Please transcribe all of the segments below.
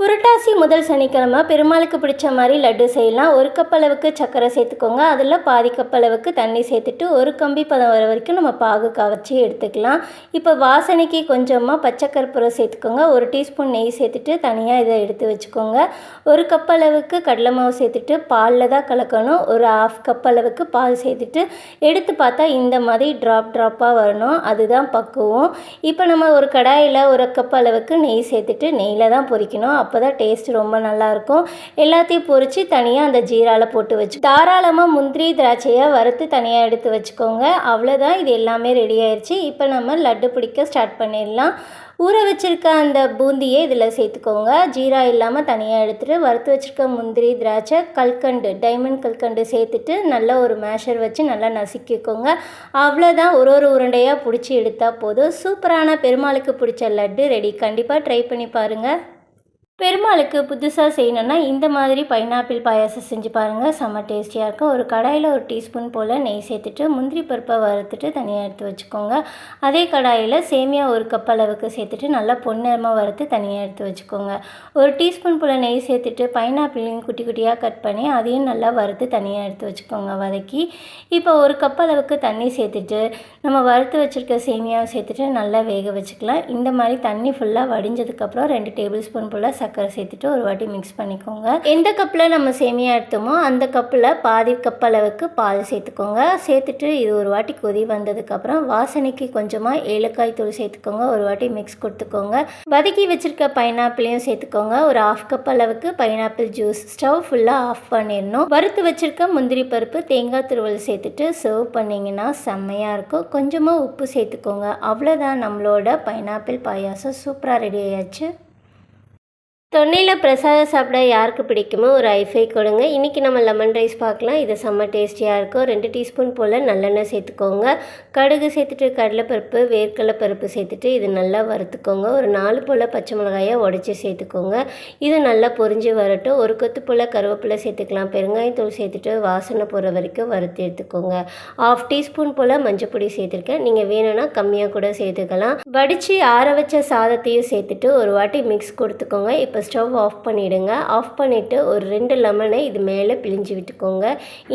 புரட்டாசி முதல் சனிக்கிழமை பெருமாளுக்கு பிடிச்ச மாதிரி லட்டு செய்யலாம். ஒரு கப் அளவுக்கு சர்க்கரை சேர்த்துக்கோங்க. அதில் பாதி கப் அளவுக்கு தண்ணி சேர்த்துட்டு ஒரு கம்பி பதம் வர வரைக்கும் நம்ம பாகு கவச்சி எடுத்துக்கலாம். இப்போ வாசனைக்கு கொஞ்சமாக பச்சை கற்பூரம் சேர்த்துக்கோங்க. ஒரு டீஸ்பூன் நெய் சேர்த்துட்டு தனியாக இதை எடுத்து வச்சுக்கோங்க. ஒரு கப் அளவுக்கு கடலை மாவு சேர்த்துட்டு பாலில் தான் கலக்கணும். ஒரு ஆஃப் கப் அளவுக்கு பால் சேர்த்துட்டு எடுத்து பார்த்தா இந்த மாதிரி ட்ராப் ட்ராப்பாக வரணும். அதுதான் பக்குவம். இப்போ நம்ம ஒரு கடாயில் ஒரு கப் அளவுக்கு நெய் சேர்த்துட்டு நெய்யில் தான் பொரிக்கணும். அப்போ தான் டேஸ்ட் ரொம்ப நல்லாயிருக்கும். எல்லாத்தையும் பொரித்து தனியாக அந்த ஜீராவில் போட்டு வச்சு தாராளமாக முந்திரி திராட்சையை வறுத்து தனியாக எடுத்து வச்சுக்கோங்க. அவ்வளோதான் இது எல்லாமே ரெடி ஆயிடுச்சு இப்போ நம்ம லட்டு பிடிக்க ஸ்டார்ட் பண்ணிடலாம். ஊற வச்சுருக்க அந்த பூந்தியை இதில் சேர்த்துக்கோங்க. ஜீரா இல்லாமல் தனியாக எடுத்துகிட்டு வறுத்து வச்சுருக்க முந்திரி திராட்சை கல்கண்டு டைமண்ட் கல்கண்டு சேர்த்துட்டு நல்லா ஒரு மேஷர் வச்சு நல்லா நசுக்கிக்கோங்க. அவ்வளோதான் ஒரு ஒரு உருண்டையாக பிடிச்சி எடுத்தால் போதும். சூப்பரான பெருமாளுக்கு பிடிச்ச லட்டு ரெடி கண்டிப்பாக ட்ரை பண்ணி பாருங்கள் பெருமாளுக்கு புதுசாக செய்யணுன்னா இந்த மாதிரி பைனாப்பிள் பாயாசம் செஞ்சு பாருங்கள் செம்ம டேஸ்டியாக இருக்கும். ஒரு கடாயில் ஒரு டீஸ்பூன் போல் நெய் சேர்த்துட்டு முந்திரி பருப்பை வறுத்துட்டு தனியாக எடுத்து வச்சுக்கோங்க. அதே கடாயில் சேமியா ஒரு கப் அளவுக்கு சேர்த்துட்டு நல்லா பொன்னிறமாக வறுத்து தனியாக எடுத்து வச்சுக்கோங்க. ஒரு டீஸ்பூன் போல் நெய் சேர்த்துட்டு பைனாப்பிளையும் குட்டி குட்டியாக கட் பண்ணி அதையும் நல்லா வறுத்து தனியாக எடுத்து வச்சுக்கோங்க வதக்கி. இப்போ ஒரு கப் அளவுக்கு தண்ணி சேர்த்துட்டு நம்ம வறுத்து வச்சுருக்க சேமியாவை சேர்த்துட்டு நல்லா வேக வச்சுக்கலாம். இந்த மாதிரி தண்ணி ஃபுல்லாக வடிஞ்சதுக்கப்புறம் ரெண்டு டேபிள் ஸ்பூன் போல் சர்க்கரை சேர்த்துட்டு ஒரு வாட்டி மிக்ஸ் பண்ணிக்கோங்க. எந்த கப்பில் நம்ம சேமியா எடுத்தோமோ அந்த கப்பில் பாதி கப் அளவுக்கு பால் சேர்த்துக்கோங்க. சேர்த்துட்டு இது ஒரு வாட்டி கொதி வந்ததுக்கப்புறம் வாசனைக்கு கொஞ்சமாக ஏலக்காய் தூள் சேர்த்துக்கோங்க. ஒரு வாட்டி மிக்ஸ் கொடுத்துக்கோங்க. வதக்கி வச்சுருக்க பைனாப்பிளையும் சேர்த்துக்கோங்க. ஒரு ஆஃப் கப் அளவுக்கு பைனாப்பிள் ஜூஸ் ஸ்டவ் ஃபுல்லாக ஆஃப் பண்ணிடணும். வறுத்து வச்சுருக்க முந்திரி பருப்பு தேங்காய் துருவல் சேர்த்துட்டு சர்வ் பண்ணிங்கன்னா செம்மையாக இருக்கும். கொஞ்சமாக உப்பு சேர்த்துக்கோங்க. அவ்வளோதான் நம்மளோட பைனாப்பிள் பாயாசம் சூப்பராக ரெடி ஆயாச்சு தொன்னையில் பிரசாதம் சாப்பிட யாருக்கு பிடிக்குமோ ஒரு ஐஃபை கொடுங்க. இன்றைக்கி நம்ம லெமன் ரைஸ் பார்க்கலாம். இது செம்ம டேஸ்டியாக இருக்கும். ரெண்டு டீஸ்பூன் போல் நல்லெண்ணெய் சேர்த்துக்கோங்க. கடுகு சேர்த்துட்டு கடலைப்பருப்பு வேர்க்கடலை பருப்பு சேர்த்துட்டு இது நல்லா வறுத்துக்கோங்க. ஒரு நாலு போல் பச்சை மிளகாயை உடச்சி சேர்த்துக்கோங்க. இது நல்லா பொரிஞ்சு வரட்டும். ஒரு கொத்து போல் கருவேப்பிலை சேர்த்துக்கலாம். பெருங்காயத்தூள் சேர்த்துட்டு வாசனை போகிற வரைக்கும் வறுத்து எடுத்துக்கோங்க. ஆஃப் டீஸ்பூன் போல் மஞ்சள் பொடி சேர்த்துருக்கேன். நீங்கள் வேணும்னா கம்மியாக கூட சேர்த்துக்கலாம். வடித்து ஆற வச்ச சாதத்தையும் சேர்த்துட்டு ஒரு வாட்டி மிக்ஸ் கொடுத்துக்கோங்க. இப்போ ஸ்டவ் ஆஃப் பண்ணிவிடுங்க ஆஃப் பண்ணிவிட்டு ஒரு ரெண்டு லெமனை இது மேலே பிழிஞ்சு விட்டுக்கோங்க.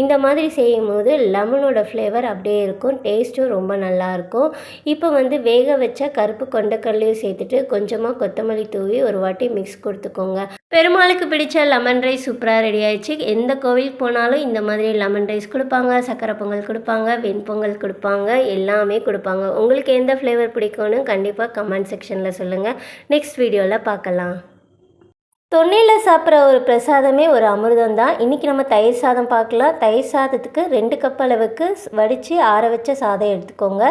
இந்த மாதிரி செய்யும் போது லெமனோட ஃப்ளேவர் அப்படியே இருக்கும். டேஸ்ட்டும் ரொம்ப நல்லாயிருக்கும். இப்போ வந்து வேக வச்ச கருப்பு கொண்டக்கடலையும் சேர்த்துட்டு கொஞ்சமாக கொத்தமல்லி தூவி ஒரு வாட்டி மிக்ஸ் கொடுத்துக்கோங்க. பெருமாளுக்கு பிடிச்ச லெமன் ரைஸ் சூப்பராக ரெடி ஆயிடுச்சு. எந்த கோவிலுக்கு போனாலும் இந்த மாதிரி லெமன் ரைஸ் கொடுப்பாங்க. சக்கரை பொங்கல் கொடுப்பாங்க. வெண்பொங்கல் கொடுப்பாங்க. எல்லாமே கொடுப்பாங்க. உங்களுக்கு எந்த ஃப்ளேவர் பிடிக்கும்னு கண்டிப்பாக கமெண்ட் செக்ஷனில் சொல்லுங்கள் நெக்ஸ்ட் வீடியோவில் பார்க்கலாம். தொன்னையில் சாப்பிட்ற ஒரு பிரசாதமே ஒரு அமிர்தம் தான் இன்றைக்கி நம்ம தயிர் சாதம் பார்க்கலாம். தயிர் சாதத்துக்கு ரெண்டு கப் அளவுக்கு வடித்து ஆற வச்ச சாதம் எடுத்துக்கோங்க.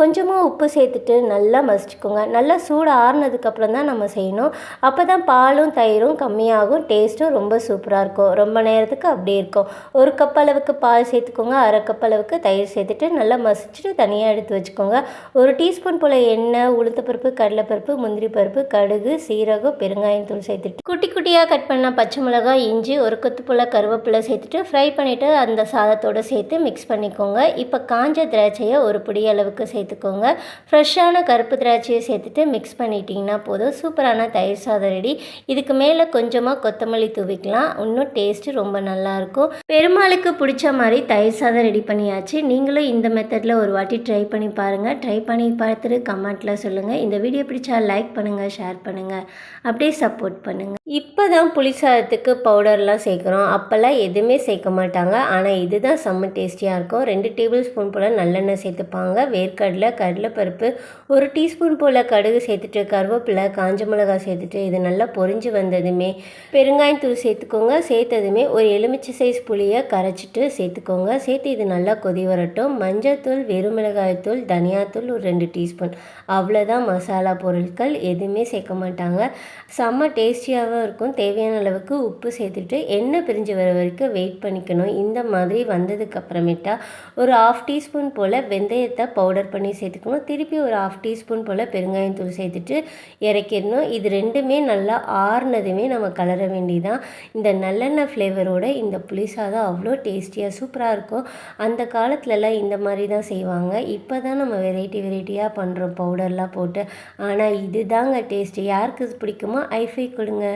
கொஞ்சமாக உப்பு சேர்த்துட்டு நல்லா மசிச்சுக்கோங்க. நல்லா சூடு ஆறுனதுக்கப்புறம் தான் நம்ம செய்யணும். அப்போ தான் பாலும் தயிரும் கம்மியாகும் டேஸ்ட்டும் ரொம்ப சூப்பராக இருக்கும். ரொம்ப நேரத்துக்கு அப்படியே இருக்கும். ஒரு கப் அளவுக்கு பால் சேர்த்துக்கோங்க. அரை கப் அளவுக்கு தயிர் சேர்த்துட்டு நல்லா மசிச்சுட்டு தனியாக எடுத்து வச்சுக்கோங்க. ஒரு டீஸ்பூன் போல் எண்ணெய் உளுத்தப்பருப்பு கடலைப்பருப்பு முந்திரி பருப்பு கடுகு சீரகம் பெருங்காயம் தூள் சேர்த்துட்டு. குட்டி குட்டி குட்டியாக கட் பண்ண பச்சை மிளகாய் இஞ்சி ஒரு கொத்து கருவேப்பிலை சேர்த்துட்டு ஃப்ரை பண்ணிவிட்டு அந்த சாதத்தோடு சேர்த்து மிக்ஸ் பண்ணிக்கோங்க. இப்போ காஞ்ச திராட்சையை ஒரு பிடி அளவுக்கு சேர்த்துக்கோங்க. ஃப்ரெஷ்ஷான கருப்பு திராட்சையை சேர்த்துட்டு மிக்ஸ் பண்ணிட்டீங்கன்னா போதும். சூப்பரான தயிர் சாதம் ரெடி. இதுக்கு மேலே கொஞ்சமாக கொத்தமல்லி தூவிக்கலாம். இன்னும் டேஸ்ட்டு ரொம்ப நல்லாயிருக்கும் பெருமாளுக்கு பிடிச்ச மாதிரி தயிர் சாதம் ரெடி பண்ணியாச்சு. நீங்களும் இந்த மெத்தடில் ஒரு வாட்டி ட்ரை பண்ணி பாருங்கள் ட்ரை பண்ணி பார்த்துட்டு கமெண்ட்டில் சொல்லுங்கள் இந்த வீடியோ பிடிச்சா லைக் பண்ணுங்கள் ஷேர் பண்ணுங்கள் அப்படியே சப்போர்ட் பண்ணுங்கள் இப்போ தான் புளி சாதத்துக்கு பவுடர்லாம் சேர்க்குறோம். அப்போல்லாம் எதுவுமே சேர்க்க மாட்டாங்க. ஆனால் இதுதான் செம்ம டேஸ்டியாக இருக்கும். ரெண்டு டேபிள் ஸ்பூன் போல் நல்லெண்ணெய் சேர்த்துப்பாங்க. வேர்க்கடலை கடலைப்பருப்பு ஒரு டீஸ்பூன் போல் கடுகு சேர்த்துட்டு கருவேப்பிலை காஞ்ச மிளகாய் சேர்த்துட்டு இது நல்லா பொரிஞ்சு வந்ததுமே பெருங்காயத்தூள் சேர்த்துக்கோங்க. சேர்த்ததுமே ஒரு எலுமிச்சை சைஸ் புளியை கரைச்சிட்டு சேர்த்துக்கோங்க. சேர்த்து இது நல்லா கொதி வரட்டும். மஞ்சள்தூள் வெறும் மிளகாய்த்தூள் தனியாத்தூள் ஒரு ரெண்டு டீஸ்பூன். அவ்வளோதான் மசாலா பொருட்கள். எதுவுமே சேர்க்க மாட்டாங்க. செம்ம டேஸ்டியாகவும் இருக்கும் தேவையான அளவுக்கு உப்பு சேர்த்துட்டு எண்ணெய் பிரிஞ்சு வர வரைக்கும் வெயிட் பண்ணிக்கணும். இந்த மாதிரி வந்ததுக்கு அப்புறமேட்டா ஒரு ஆஃப் டீஸ்பூன் போல் வெந்தயத்தை பவுடர் பண்ணி சேர்த்துக்கணும். திருப்பி ஒரு ஆஃப் டீஸ்பூன் போல் பெருங்காயத்தூள் சேர்த்துட்டு இறக்கிடணும். இது ரெண்டுமே நல்லா ஆறுனதுமே நம்ம கலர வேண்டிதான். இந்த நல்லெண்ணெய் ஃப்ளேவரோட இந்த புளிசாதம் அவ்வளோ டேஸ்டியாக சூப்பராக இருக்கும். அந்த காலத்துலலாம் இந்த மாதிரி தான் செய்வாங்க. இப்போ தான் நம்ம வெரைட்டி வெரைட்டியாக பண்ணுறோம் பவுடர்லாம் போட்டு. ஆனால் இது தாங்க டேஸ்ட்டு யாருக்கு பிடிக்குமோ ஐஃபை கொடுங்க.